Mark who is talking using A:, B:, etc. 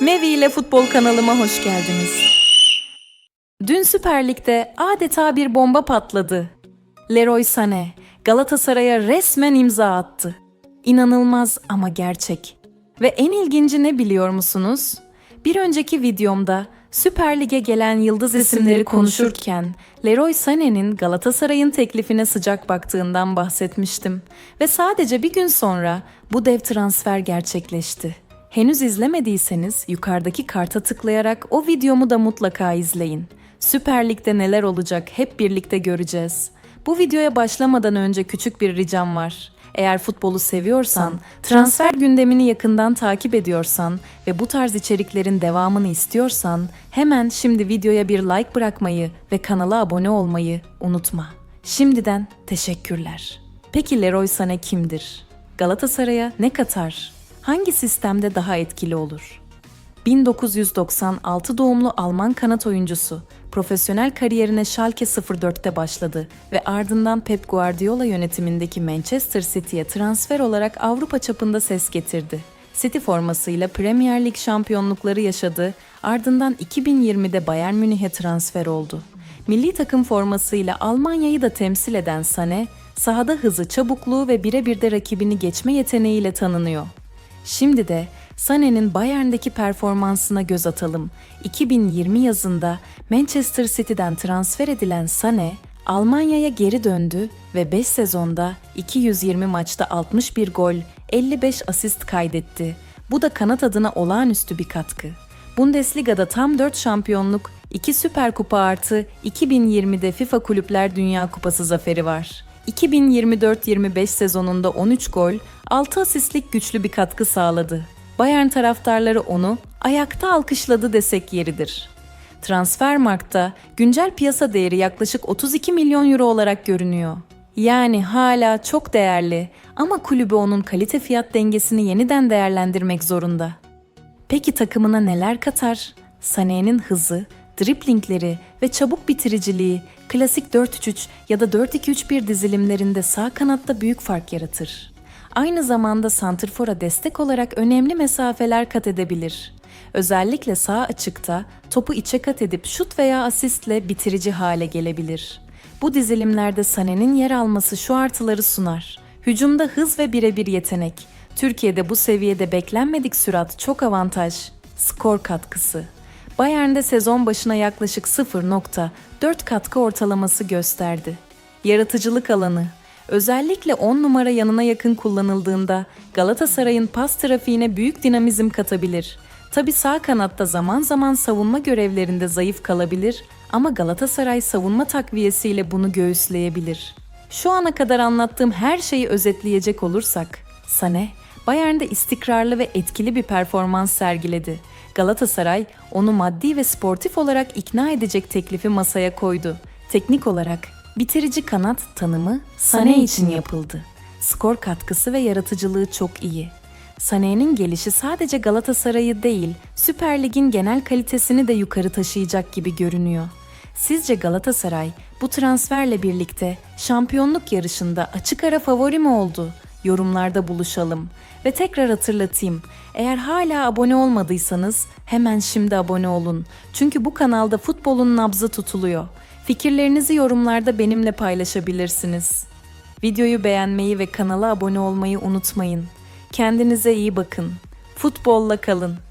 A: Mevi ile Futbol kanalıma hoş geldiniz. Dün Süper Lig'de adeta bir bomba patladı. Leroy Sané Galatasaray'a resmen imza attı. İnanılmaz ama gerçek. Ve en ilginci ne biliyor musunuz? Bir önceki videomda Süper Lig'e gelen yıldız isimleri konuşurken Leroy Sané'nin Galatasaray'ın teklifine sıcak baktığından bahsetmiştim. Ve sadece bir gün sonra bu dev transfer gerçekleşti. Henüz izlemediyseniz yukarıdaki karta tıklayarak o videomu da mutlaka izleyin. Süper Lig'de neler olacak hep birlikte göreceğiz. Bu videoya başlamadan önce küçük bir ricam var. Eğer futbolu seviyorsan, transfer gündemini yakından takip ediyorsan ve bu tarz içeriklerin devamını istiyorsan hemen şimdi videoya bir like bırakmayı ve kanala abone olmayı unutma. Şimdiden teşekkürler. Peki Leroy Sané kimdir? Galatasaray'a ne katar? Hangi sistemde daha etkili olur? 1996 doğumlu Alman kanat oyuncusu, profesyonel kariyerine Schalke 04'te başladı ve ardından Pep Guardiola yönetimindeki Manchester City'ye transfer olarak Avrupa çapında ses getirdi. City formasıyla Premier Lig şampiyonlukları yaşadı, ardından 2020'de Bayern Münih'e transfer oldu. Milli takım formasıyla Almanya'yı da temsil eden Sané, sahada hızı, çabukluğu ve birebir de rakibini geçme yeteneğiyle tanınıyor. Şimdi de Sané'nin Bayern'deki performansına göz atalım. 2020 yazında Manchester City'den transfer edilen Sané, Almanya'ya geri döndü ve 5 sezonda 220 maçta 61 gol, 55 asist kaydetti. Bu da kanat adına olağanüstü bir katkı. Bundesliga'da tam 4 şampiyonluk, 2 Süper Kupa artı 2020'de FIFA Kulüpler Dünya Kupası zaferi var. 2024-25 sezonunda 13 gol, 6 asistlik güçlü bir katkı sağladı. Bayern taraftarları onu ayakta alkışladı desek yeridir. Transfermarkt'ta güncel piyasa değeri yaklaşık 32 milyon euro olarak görünüyor. Yani hala çok değerli ama kulübü onun kalite fiyat dengesini yeniden değerlendirmek zorunda. Peki takımına neler katar? Sané'nin hızı, driplingleri ve çabuk bitiriciliği klasik 4-3-3 ya da 4-2-3-1 dizilimlerinde sağ kanatta büyük fark yaratır. Aynı zamanda santrfora destek olarak önemli mesafeler kat edebilir. Özellikle sağ açıkta topu içe kat edip şut veya asistle bitirici hale gelebilir. Bu dizilimlerde Sané'nin yer alması şu artıları sunar. Hücumda hız ve birebir yetenek. Türkiye'de bu seviyede beklenmedik sürat çok avantaj. Skor katkısı. Bayern'de sezon başına yaklaşık 0.4 katkı ortalaması gösterdi. Yaratıcılık alanı. Özellikle 10 numara yanına yakın kullanıldığında Galatasaray'ın pas trafiğine büyük dinamizm katabilir. Tabi sağ kanatta zaman zaman savunma görevlerinde zayıf kalabilir ama Galatasaray savunma takviyesiyle bunu göğüsleyebilir. Şu ana kadar anlattığım her şeyi özetleyecek olursak, Sané, Bayern'de istikrarlı ve etkili bir performans sergiledi. Galatasaray onu maddi ve sportif olarak ikna edecek teklifi masaya koydu. Teknik olarak bitirici kanat tanımı Sané için yapıldı. Skor katkısı ve yaratıcılığı çok iyi. Sané'nin gelişi sadece Galatasaray'ı değil, Süper Lig'in genel kalitesini de yukarı taşıyacak gibi görünüyor. Sizce Galatasaray bu transferle birlikte şampiyonluk yarışında açık ara favori mi oldu? Yorumlarda buluşalım. Ve tekrar hatırlatayım. Eğer hala abone olmadıysanız hemen şimdi abone olun. Çünkü bu kanalda futbolun nabzı tutuluyor. Fikirlerinizi yorumlarda benimle paylaşabilirsiniz. Videoyu beğenmeyi ve kanala abone olmayı unutmayın. Kendinize iyi bakın. Futbolla kalın.